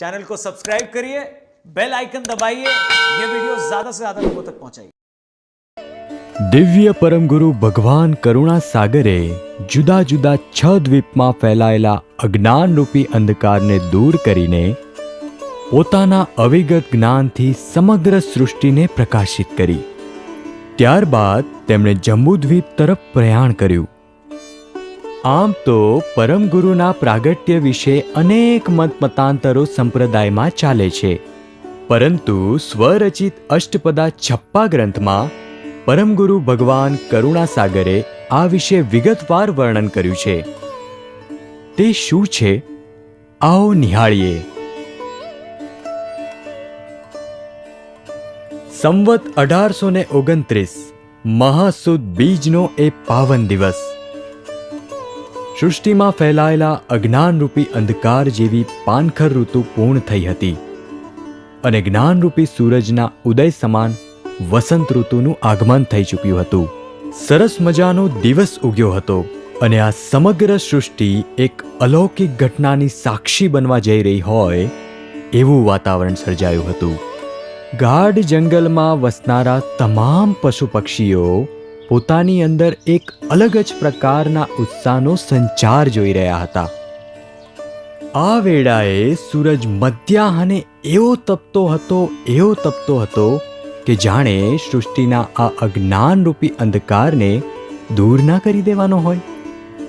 Channel को subscribe करिए bell icon दबाइए ये वीडियो ज्यादा से ज्यादा लोगों तक पहुंचाइए દિવ્ય પરમગુરુ ભગવાન કરુણા સાગરે જુદા જુદા છ દ્વીપમાં ફેલાયેલા અજ્ઞાનરૂપી અંધકારને દૂર કરીને પોતાના અવિગત જ્ઞાનથી સમગ્ર સૃષ્ટિને પ્રકાશિત કરી ત્યારબાદ તેમણે જંબુદ્વીપ તરફ પ્રયાણ કર્યું આમ તો પરમગુરુના પ્રાગટ્ય વિશે અનેક મતમતાંતરો સંપ્રદાયમાં ચાલે છે. પરંતુ સ્વરચિત અષ્ટપદા છપ્પા ગ્રંથમાં પરમગુરુ ભગવાન કરુણાસાગરે આ વિશે વિગતવાર વર્ણન કર્યું છે. તે શું છે? આવો નિહાળીએ. સંવત અઢારસો ને ઓગણત્રીસ મહાસુદ બીજનો એ પાવન દિવસ. સૃષ્ટિમાં ફેલાયેલા અજ્ઞાનરૂપી અંધકાર જેવી પાનખર ઋતુ પૂર્ણ થઈ હતી. અને જ્ઞાનરૂપી સૂરજના ઉદય સમાન વસંત ઋતુનું આગમન થઈ ચૂક્યું હતું. સરસ મજાનો દિવસ ઉગ્યો હતો અને આ સમગ્ર સૃષ્ટિ એક અલૌકિક ઘટનાની સાક્ષી બનવા જઈ રહી હોય એવું વાતાવરણ સર્જાયું હતું. ગાઢ જંગલમાં વસનારા તમામ પશુ પક્ષીઓ પોતાની અંદર એક અલગ જ પ્રકારના ઉત્સાહનો સંચાર જોઈ રહ્યા હતા. આ વેળાએ સૂરજ મધ્યાહને એવો તપતો હતો, એવો તપતો હતો કે જાણે સૃષ્ટિના આ અજ્ઞાનરૂપી અંધકારને દૂર ના કરી દેવાનો હોય.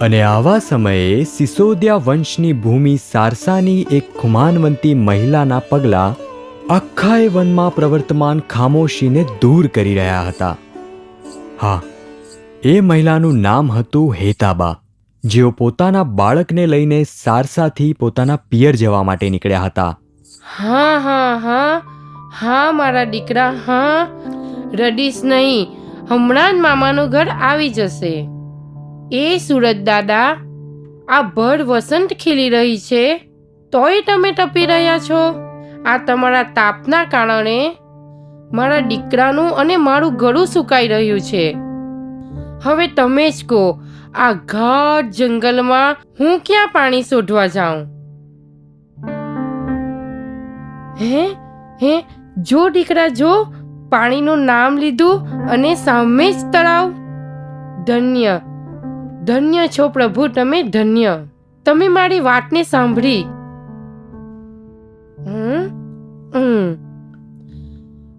અને આવા સમયે સિસોદિયા વંશની ભૂમિ સારસાની એક ખુમાનવંતી મહિલાના પગલાં આખા એ વનમાં પ્રવર્તમાન ખામોશીને દૂર કરી રહ્યા હતા. હા એ મહિલાનું નામ હતું હેતાબા. જેઓ પોતાના બાળકને લઈને સારસાથી પોતાના પિયર જવા માટે નીકળ્યા હતા. હા હા હા હા, મારા દીકરા, હા. રડીશ નહીં, હમણાં જ મામાનું ઘર આવી જશે. એ સુરત દાદા, આ ભર વસંત ખીલી રહી છે, તોય તમે ટપી રહ્યા છો? આ તમારા તાપના કારણે મારા દીકરાનું અને મારું ગળું સુકાઈ રહ્યું છે. હવે તમે જ કહો, આ ઘાટ જંગલમાં હું ક્યાં પાણી શોધવા જાઉં? હે? હે? જો દીકરા, જો, પાણીનું નામ લીધું અને સામે જ તળાવ. ધન્ય ધન્ય છો પ્રભુ, તમે ધન્ય. તમે મારી વાતને સાંભળી.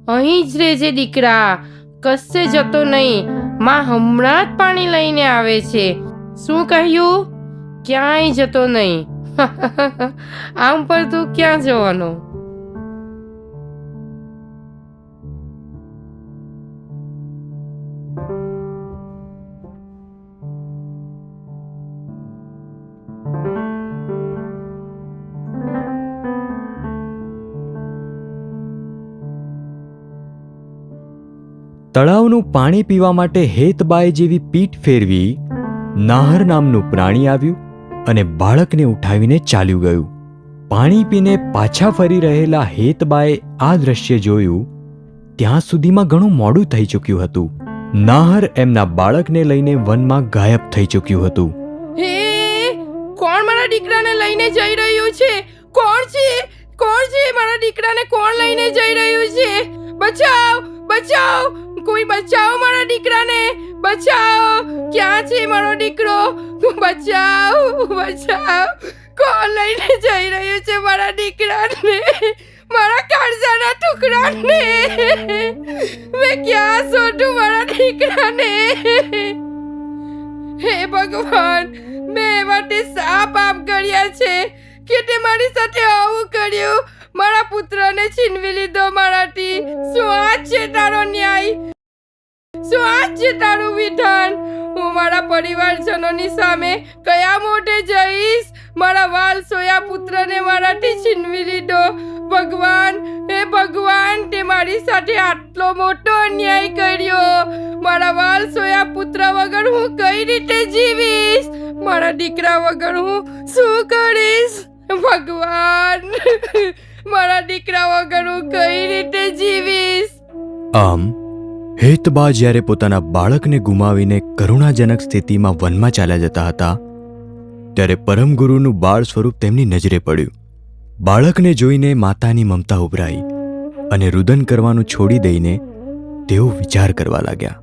અહીં જ રહેજે દીકરા, કશે જતો નહીં. માં હમણાં જ પાણી લઈને આવે છે. શું કહ્યું? ક્યાંય જતો નહીં. આમ પર તું ક્યાં જવાનો? તળાવનું પાણી પીવા માટે હેતબાઈ જેવી પીઠ ફેરવી નાહર નામનું પ્રાણી આવ્યું અને બાળકને ઉઠાવીને ચાલ્યું ગયું. પાણી પીને પાછા ફરી રહેલા હેતબાએ આ દ્રશ્ય જોયું. ત્યાં સુધીમાં ઘણું મોડું થઈ ચૂક્યું હતું. નાહર એમના બાળકને લઈને વનમાં ગાયબ થઈ ચૂક્યું હતું. હે, કોણ મારા દીકરાને લઈને જઈ રહ્યું છે? કોણ છે? કોણ છે મારા દીકરાને કોણ લઈને જઈ રહ્યું છે? બચાવ બચાવ કોઈ બચાવ મારા દીકરાને? બચાવ. ક્યાં છે મારો દીકરો? બચાવ બચાવ. કોણ લઈને જઈ રહ્યું છે મારા દીકરાને? મારા કાળજાના ટુકડાને? મેં ક્યાં શોધું મારા દીકરાને? હે ભગવાન, મેં માટે શા પાપ કર્યા છે કે તે મારી સાથે આવું કર્યું? મારા પુત્રને છીનવી લીધો મારાથી. શું આ છે તારો ન્યાય? શું તારું વિધાન હું મારા પરિવારજનોની સામે કયા મોઢે જઈશ? મારા વાલ સોયા પુત્રને મારાથી છીનવી લીધો. ભગવાન, હે ભગવાન, તે મારી સાથે આટલો મોટો અન્યાય કર્યો. મારા વાલ સોયા પુત્ર વગર હું કઈ રીતે જીવીશ? મારા દીકરા વગર હું શું કરીશ? ભગવાન, મારા દીકરા વગર હું કઈ રીતે જીવીશ? આમ હેતબા જ્યારે પોતાના બાળકને ગુમાવીને કરુણાજનક સ્થિતિમાં વનમાં ચાલ્યા જતા હતા, ત્યારે પરમગુરુનું બાળ સ્વરૂપ તેમની નજરે પડ્યું. બાળકને જોઈને માતાની મમતા ઉભરાઈ અને રુદન કરવાનું છોડી દઈને તેઓ વિચાર કરવા લાગ્યા.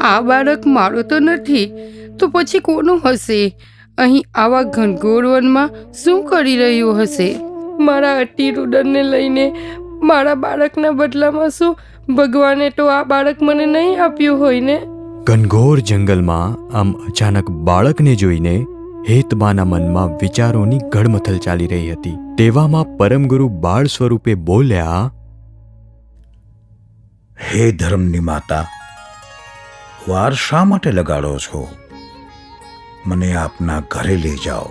આ બાળક મારો તો નથી, તો પછી કોનું હશે? અહીં આવા ઘનઘોર વનમાં શું કરી રહ્યું હશે? મારા અતિ રુદનને લઈને મારા બાળકના બદલામાં શું? ભગવાને તો આ બાળક મને નહીં આપ્યું હોય ને? ઘનઘોર જંગલમાં આમ અચાનક બાળકને જોઈને હેતબાના મનમાં વિચારોની ગડમથલ ચાલી રહી હતી. તેવામાં પરમગુરુ બાળ સ્વરૂપે બોલ્યા હે ધર્મની માતા વાર શા માટે લગાડો છો? મને આપના ઘરે લઈ જાઓ.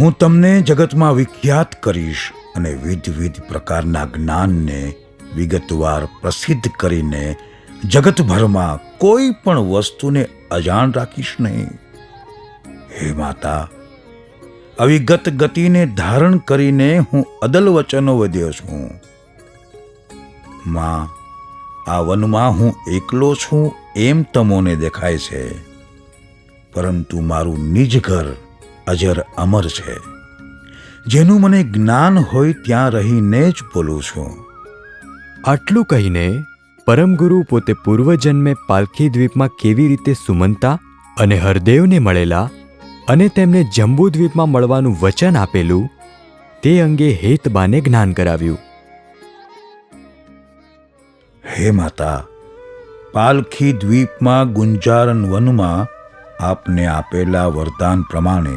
હું તમને જગતમાં વિખ્યાત કરીશ. અને વિધ વિધ પ્રકારના જ્ઞાનને વિગતવાર પ્રસિદ્ધ કરીને જગતભરમાં કોઈ પણ વસ્તુને અજાણ રાખીશ નહીં. હે માતા, અવિગત ગતિને ધારણ કરીને હું અદલ વચનો વધ્યો છું. માં, આ વનમાં હું એકલો છું એમ તમોને દેખાય છે. પરંતુ મારું નિજ ઘર અજર અમર છે. જેનું મને જ્ઞાન હોય ત્યાં રહીને જ બોલું છું. આટલું કહીને પરમગુરુ પોતે પૂર્વજન્મે પાલખી દ્વીપમાં કેવી રીતે સુમંતા અને હરદેવને મળેલા અને તેમને જંબુદ્વીપમાં મળવાનું વચન આપેલું તે અંગે હેતબાને જ્ઞાન કરાવ્યું. હે માતા પાલખી દ્વીપમાં ગુંજારન વનમાં આપને આપેલા વરદાન પ્રમાણે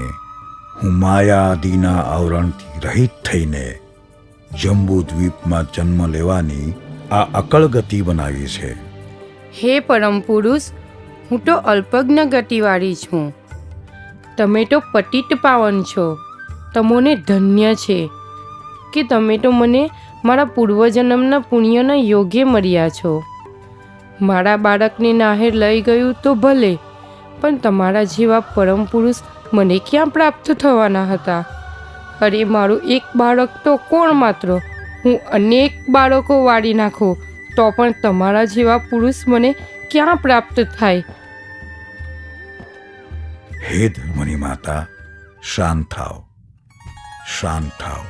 હું માયા આદિના આવરણથી રહિત થઈને જંબુ દ્વીપમાં જન્મ લેવાની આ અકળ ગતિ બનાવી છે. હે પરમ પુરુષ, હું તો અલ્પજ્ઞ ગતિવાળી છું તમે તો પતિત પાવન છો, તમોને ધન્ય છે. કે તમે તો મને મારા પૂર્વજન્મના પુણ્યના યોગ્ય મળ્યા છો. મારા બાળકને નાહેર લઈ ગયું તો ભલે, પણ તમારા જેવા પરમ પુરુષ મને ક્યાં પ્રાપ્ત થવાના હતા? અરે, મારું એક બાળક તો કોણ માત્ર? હું અનેક બાળકો વાળી નાખું, તો પણ તમારા જેવા પુરુષ મને ક્યાં પ્રાપ્ત થાય? હે ધર્મની માતા, શાંત થાવ શાંત થાવ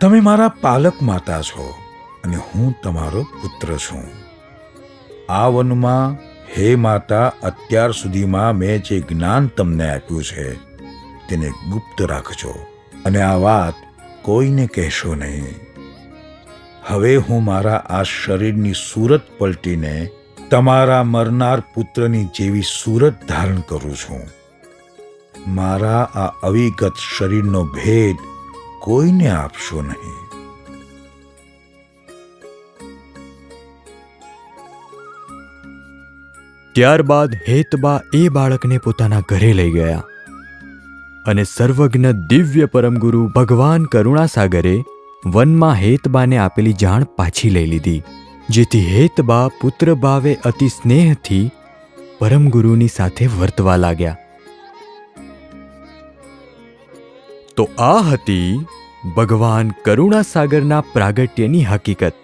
તમે મારા પાલક માતા છો અને હું તમારો પુત્ર છું. આ વનમાં હે માતા, અત્યાર સુધીમાં મેં જે જ્ઞાન તમને આપ્યું છે, તેને ગુપ્ત રાખજો. અને આ વાત કોઈને કહેશો નહીં. હવે હું મારા આ શરીરની સુરત પલટીને તમારા મરનાર પુત્રની જેવી સુરત ધારણ કરું છું. મારા આ અવિગત શરીરનો ભેદ કોઈને આપશો નહીં. ત્યારબાદ હેતબા એ બાળકને પોતાના ઘરે લઈ ગયા અને સર્વજ્ઞ દિવ્ય પરમગુરુ ભગવાન કરુણાસાગરે વનમાં હેતબાને આપેલી જાણ પાછી લઈ લીધી, જેથી હેતબા પુત્ર ભાવે અતિ સ્નેહથી પરમગુરુની સાથે વર્તવા લાગ્યા. તો આ હતી ભગવાન કરુણાસાગરના પ્રાગટ્યની હકીકત.